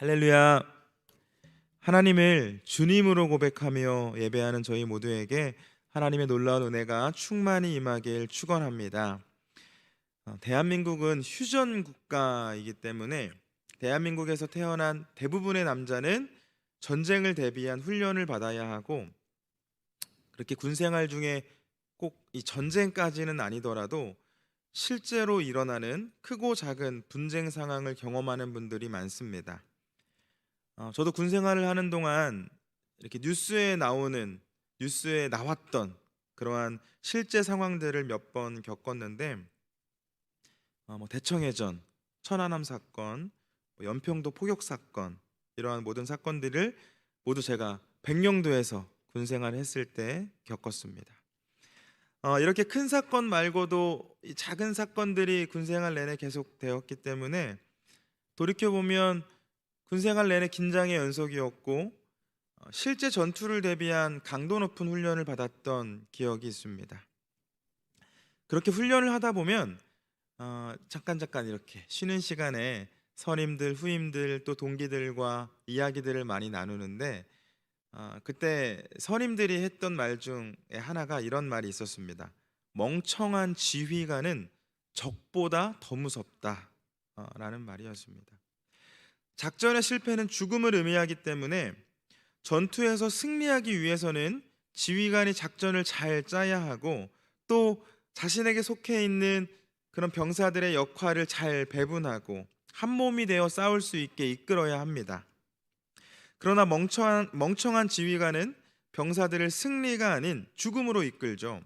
할렐루야. 하나님을 주님으로 고백하며 예배하는 저희 모두에게 하나님의 놀라운 은혜가 충만히 임하길 축원합니다. 어, 대한민국은 휴전 국가이기 때문에 대한민국에서 태어난 대부분의 남자는 전쟁을 대비한 훈련을 받아야 하고 그렇게 군 생활 중에 꼭 이 전쟁까지는 아니더라도 실제로 일어나는 크고 작은 분쟁 상황을 경험하는 분들이 많습니다. 어, 저도 군 생활을 하는 동안 이렇게 뉴스에 나오는 뉴스에 나왔던 그러한 실제 상황들을 몇 번 겪었는데 어, 뭐 대청해전, 천안함 사건, 뭐 연평도 포격 사건 이러한 모든 사건들을 모두 제가 백령도에서 군 생활을 했을 때 겪었습니다. 어, 이렇게 큰 사건 말고도 이 작은 사건들이 군 생활 내내 계속되었기 때문에 돌이켜 보면 군 생활 내내 긴장의 연속이었고 어, 실제 전투를 대비한 강도 높은 훈련을 받았던 기억이 있습니다. 그렇게 훈련을 하다 보면 어, 잠깐 잠깐 이렇게 쉬는 시간에 선임들, 후임들 또 동기들과 이야기들을 많이 나누는데 어, 그때 선임들이 했던 말 중에 하나가 이런 말이 있었습니다. 멍청한 지휘관은 적보다 더 무섭다라는 말이었습니다. 작전의 실패는 죽음을 의미하기 때문에 전투에서 승리하기 위해서는 지휘관이 작전을 잘 짜야 하고 또 자신에게 속해 있는 그런 병사들의 역할을 잘 배분하고 한 몸이 되어 싸울 수 있게 이끌어야 합니다. 그러나 멍청한, 멍청한 지휘관은 병사들을 승리가 아닌 죽음으로 이끌죠.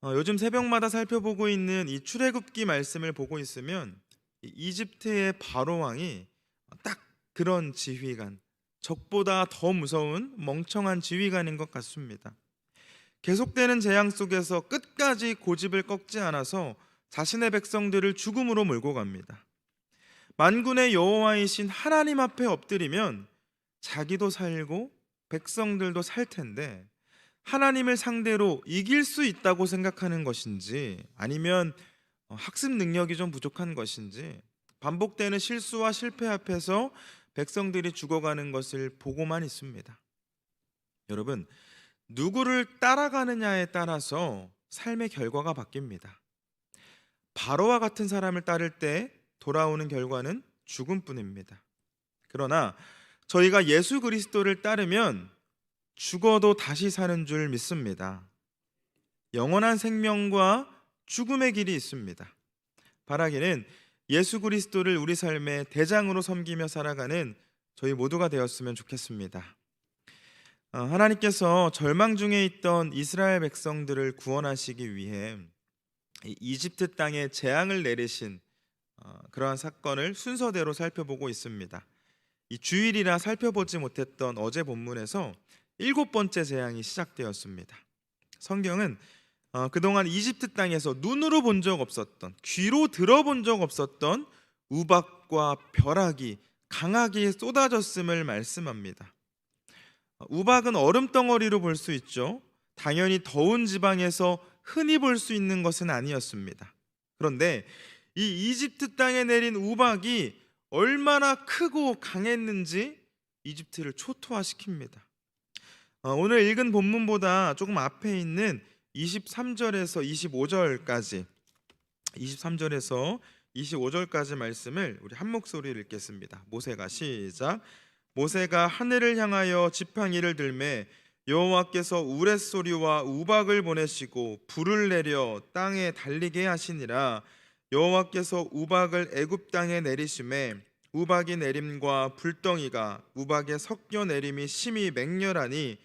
어, 요즘 새벽마다 살펴보고 있는 이 출애굽기 말씀을 보고 있으면 이 이집트의 바로 왕이 딱 그런 지휘관, 적보다 더 무서운 멍청한 지휘관인 것 같습니다. 계속되는 재앙 속에서 끝까지 고집을 꺾지 않아서 자신의 백성들을 죽음으로 몰고 갑니다. 만군의 여호와이신 하나님 앞에 엎드리면 자기도 살고 백성들도 살 텐데 하나님을 상대로 이길 수 있다고 생각하는 것인지 아니면 어, 학습 능력이 좀 부족한 것인지 반복되는 실수와 실패 앞에서 백성들이 죽어가는 것을 보고만 있습니다. 여러분, 누구를 따라가느냐에 따라서 삶의 결과가 바뀝니다. 바로와 같은 사람을 따를 때 돌아오는 결과는 죽음뿐입니다. 그러나 저희가 예수 그리스도를 따르면 죽어도 다시 사는 줄 믿습니다. 영원한 생명과 죽음의 길이 있습니다. 바라기는 예수 그리스도를 우리 삶의 대장으로 섬기며 살아가는 저희 모두가 되었으면 좋겠습니다. 어, 하나님께서 절망 중에 있던 이스라엘 백성들을 구원하시기 위해 이 이집트 땅에 재앙을 내리신 어, 그러한 사건을 순서대로 살펴보고 있습니다. 이 주일이라 살펴보지 못했던 어제 본문에서 일곱 번째 재앙이 시작되었습니다. 성경은 어, 그동안 이집트 땅에서 눈으로 본 적 없었던 귀로 들어본 적 없었던 우박과 벼락이 강하게 쏟아졌음을 말씀합니다. 어, 우박은 얼음 덩어리로 볼 수 있죠. 당연히 더운 지방에서 흔히 볼 수 있는 것은 아니었습니다. 그런데 이 이집트 땅에 내린 우박이 얼마나 크고 강했는지 이집트를 초토화시킵니다. 어, 오늘 읽은 본문보다 조금 앞에 있는 23절에서 25절까지 23절에서 25절까지 말씀을 우리 한 목소리로 읽겠습니다. 모세가 시작 모세가 하늘을 향하여 지팡이를 들매 여호와께서 우레소리와 우박을 보내시고 불을 내려 땅에 달리게 하시니라 여호와께서 우박을 애굽 땅에 내리심에 우박이 내림과 불덩이가 우박에 섞여 내림이 심히 맹렬하니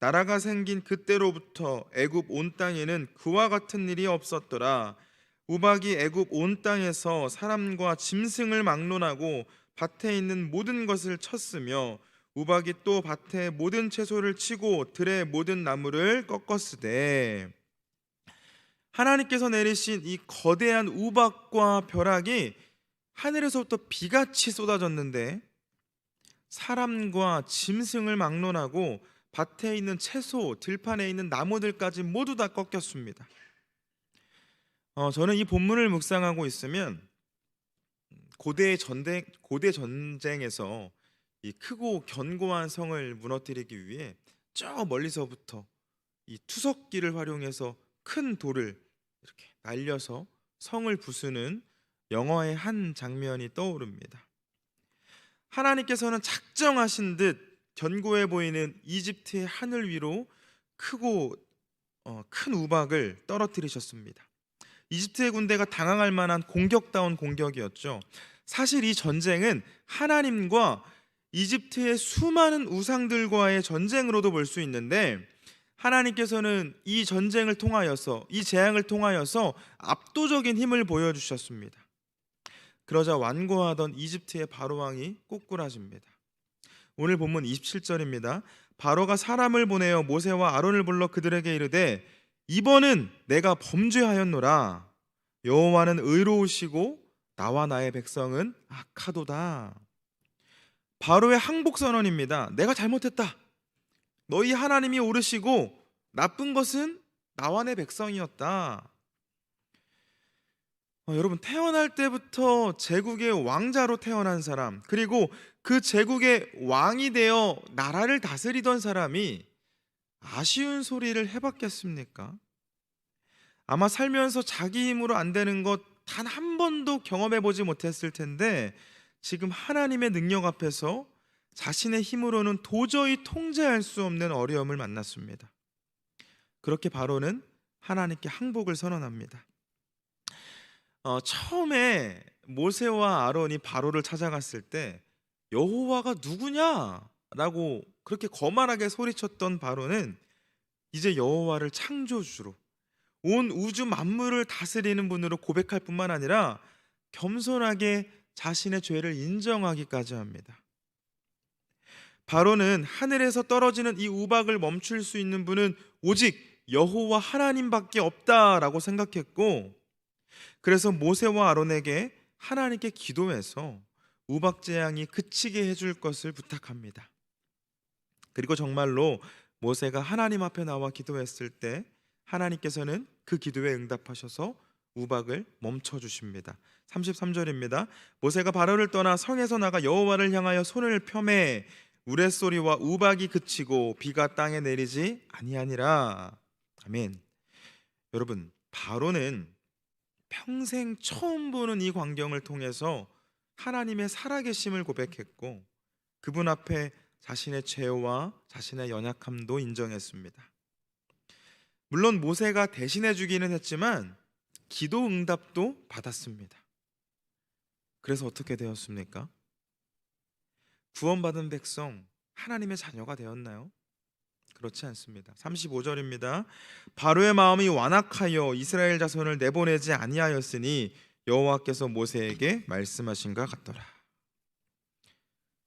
나라가 생긴 그때로부터 애굽 온 땅에는 그와 같은 일이 없었더라. 우박이 애굽 온 땅에서 사람과 짐승을 막론하고 밭에 있는 모든 것을 쳤으며 우박이 또 밭에 모든 채소를 치고 들의 모든 나무를 꺾었으되 하나님께서 내리신 이 거대한 우박과 벼락이 하늘에서부터 비같이 쏟아졌는데 사람과 짐승을 막론하고 밭에 있는 채소, 들판에 있는 나무들까지 모두 다 꺾였습니다. 어, 저는 이 본문을 묵상하고 있으면 고대 전쟁 고대 전쟁에서 이 크고 견고한 성을 무너뜨리기 위해 저 멀리서부터 이 투석기를 활용해서 큰 돌을 이렇게 날려서 성을 부수는 영화의 한 장면이 떠오릅니다. 하나님께서는 작정하신 듯 견고해 보이는 이집트의 하늘 위로 크고 어, 큰 우박을 떨어뜨리셨습니다. 이집트의 군대가 당황할 만한 공격다운 공격이었죠. 사실 이 전쟁은 하나님과 이집트의 수많은 우상들과의 전쟁으로도 볼 수 있는데 하나님께서는 이 전쟁을 통하여서 이 재앙을 통하여서 압도적인 힘을 보여주셨습니다. 그러자 완고하던 이집트의 바로 왕이 꼬꾸라집니다. 오늘 본문 27절입니다. 바로가 사람을 보내어 모세와 아론을 불러 그들에게 이르되 이번은 내가 범죄하였노라 여호와는 의로우시고 나와 나의 백성은 악하도다. 바로의 항복 선언입니다. 내가 잘못했다. 너희 하나님이 오르시고 나쁜 것은 나와 내 백성이었다. 어, 여러분 태어날 때부터 제국의 왕자로 태어난 사람 그리고 그 제국의 왕이 되어 나라를 다스리던 사람이 아쉬운 소리를 해봤겠습니까? 아마 살면서 자기 힘으로 안 되는 것 단 한 번도 경험해 보지 못했을 텐데 지금 하나님의 능력 앞에서 자신의 힘으로는 도저히 통제할 수 없는 어려움을 만났습니다. 그렇게 바로는 하나님께 항복을 선언합니다. 어, 처음에 모세와 아론이 바로를 찾아갔을 때 여호와가 누구냐라고 그렇게 거만하게 소리쳤던 바로는 이제 여호와를 창조주로 온 우주 만물을 다스리는 분으로 고백할 뿐만 아니라 겸손하게 자신의 죄를 인정하기까지 합니다. 바로는 하늘에서 떨어지는 이 우박을 멈출 수 있는 분은 오직 여호와 하나님밖에 없다라고 생각했고 그래서 모세와 아론에게 하나님께 기도해서 우박 재앙이 그치게 해줄 것을 부탁합니다. 그리고 정말로 모세가 하나님 앞에 나와 기도했을 때 하나님께서는 그 기도에 응답하셔서 우박을 멈춰 주십니다. 33절입니다. 모세가 바로를 떠나 성에서 나가 여호와를 향하여 손을 펴매 우레소리와 우박이 그치고 비가 땅에 내리지 아니하니라. 아멘. 여러분, 바로는 평생 처음 보는 이 광경을 통해서 하나님의 살아계심을 고백했고 그분 앞에 자신의 죄와 자신의 연약함도 인정했습니다. 물론 모세가 대신해 주기는 했지만 기도 응답도 받았습니다. 그래서 어떻게 되었습니까? 구원받은 백성 하나님의 자녀가 되었나요? 그렇지 않습니다. 35절입니다. 바로의 마음이 완악하여 이스라엘 자손을 내보내지 아니하였으니 여호와께서 모세에게 말씀하신가 같더라.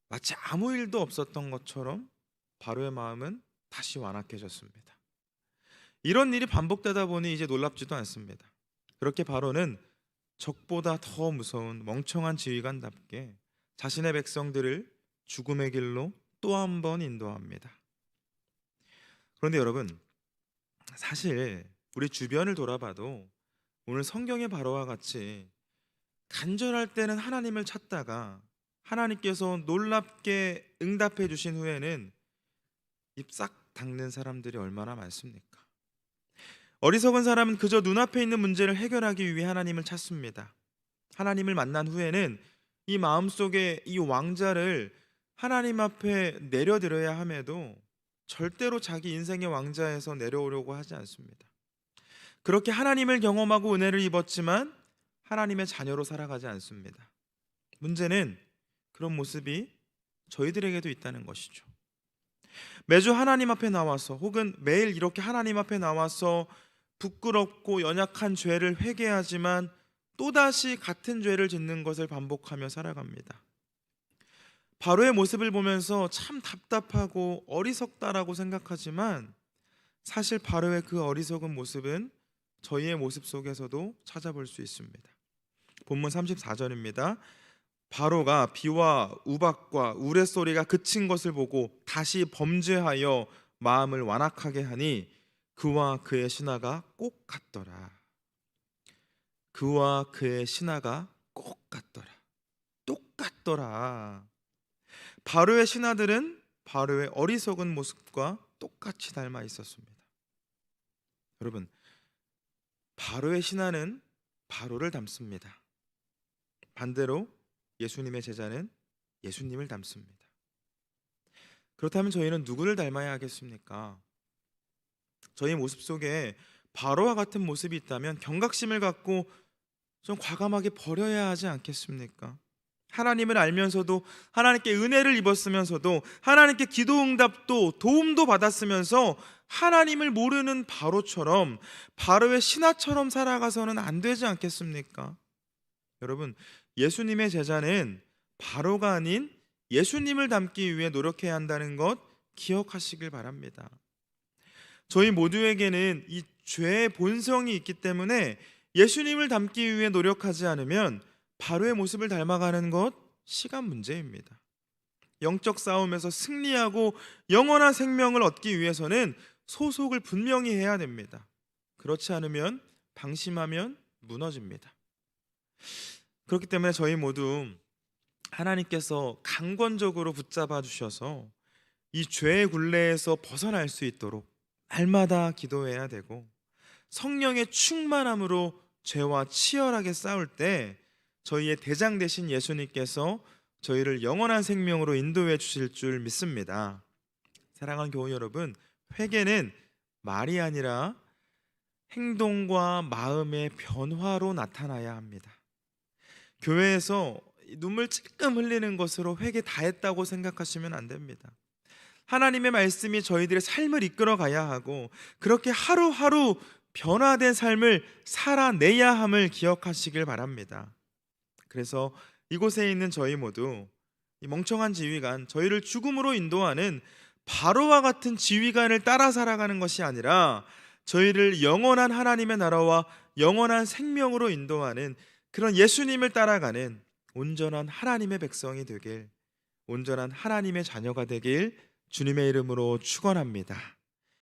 마치 아무 일도 없었던 것처럼 바로의 마음은 다시 완악해졌습니다. 이런 일이 반복되다 보니 이제 놀랍지도 않습니다. 그렇게 바로는 적보다 더 무서운 멍청한 지휘관답게 자신의 백성들을 죽음의 길로 또 한 번 인도합니다. 그런데 여러분, 사실 우리 주변을 돌아봐도 오늘 성경의 바로와 같이 간절할 때는 하나님을 찾다가 하나님께서 놀랍게 응답해 주신 후에는 입 싹 닦는 사람들이 얼마나 많습니까? 어리석은 사람은 그저 눈앞에 있는 문제를 해결하기 위해 하나님을 찾습니다. 하나님을 만난 후에는 이 마음속에 이 왕자를 하나님 앞에 내려드려야 함에도 절대로 자기 인생의 왕자에서 내려오려고 하지 않습니다. 그렇게 하나님을 경험하고 은혜를 입었지만 하나님의 자녀로 살아가지 않습니다. 문제는 그런 모습이 저희들에게도 있다는 것이죠. 매주 하나님 앞에 나와서 혹은 매일 이렇게 하나님 앞에 나와서 부끄럽고 연약한 죄를 회개하지만 또다시 같은 죄를 짓는 것을 반복하며 살아갑니다. 바로의 모습을 보면서 참 답답하고 어리석다라고 생각하지만 사실 바로의 그 어리석은 모습은 저희의 모습 속에서도 찾아볼 수 있습니다. 본문 34절입니다. 바로가 비와 우박과 우레소리가 그친 것을 보고 다시 범죄하여 마음을 완악하게 하니 그와 그의 신하가 꼭 같더라. 그와 그의 신하가 꼭 같더라. 똑같더라. 바로의 신하들은 바로의 어리석은 모습과 똑같이 닮아 있었습니다. 여러분, 바로의 신하는 바로를 닮습니다. 반대로 예수님의 제자는 예수님을 닮습니다. 그렇다면 저희는 누구를 닮아야 하겠습니까? 저희 모습 속에 바로와 같은 모습이 있다면 경각심을 갖고 좀 과감하게 버려야 하지 않겠습니까? 하나님을 알면서도 하나님께 은혜를 입었으면서도 하나님께 기도 응답도 도움도 받았으면서 하나님을 모르는 바로처럼 바로의 신하처럼 살아가서는 안 되지 않겠습니까? 여러분, 예수님의 제자는 바로가 아닌 예수님을 닮기 위해 노력해야 한다는 것 기억하시길 바랍니다. 저희 모두에게는 이 죄의 본성이 있기 때문에 예수님을 닮기 위해 노력하지 않으면 바로의 모습을 닮아가는 것 시간 문제입니다. 영적 싸움에서 승리하고 영원한 생명을 얻기 위해서는 소속을 분명히 해야 됩니다. 그렇지 않으면 방심하면 무너집니다. 그렇기 때문에 저희 모두 하나님께서 강권적으로 붙잡아 주셔서 이 죄의 굴레에서 벗어날 수 있도록 날마다 기도해야 되고 성령의 충만함으로 죄와 치열하게 싸울 때 저희의 대장 되신 예수님께서 저희를 영원한 생명으로 인도해 주실 줄 믿습니다. 사랑하는 교우 여러분, 회개는 말이 아니라 행동과 마음의 변화로 나타나야 합니다. 교회에서 눈물 찔끔 흘리는 것으로 회개 다 했다고 생각하시면 안 됩니다. 하나님의 말씀이 저희들의 삶을 이끌어 가야 하고 그렇게 하루하루 변화된 삶을 살아내야 함을 기억하시길 바랍니다. 그래서 이곳에 있는 저희 모두 이 멍청한 지휘관 저희를 죽음으로 인도하는 바로와 같은 지휘관을 따라 살아가는 것이 아니라 저희를 영원한 하나님의 나라와 영원한 생명으로 인도하는 그런 예수님을 따라가는 온전한 하나님의 백성이 되길 온전한 하나님의 자녀가 되길 주님의 이름으로 축원합니다.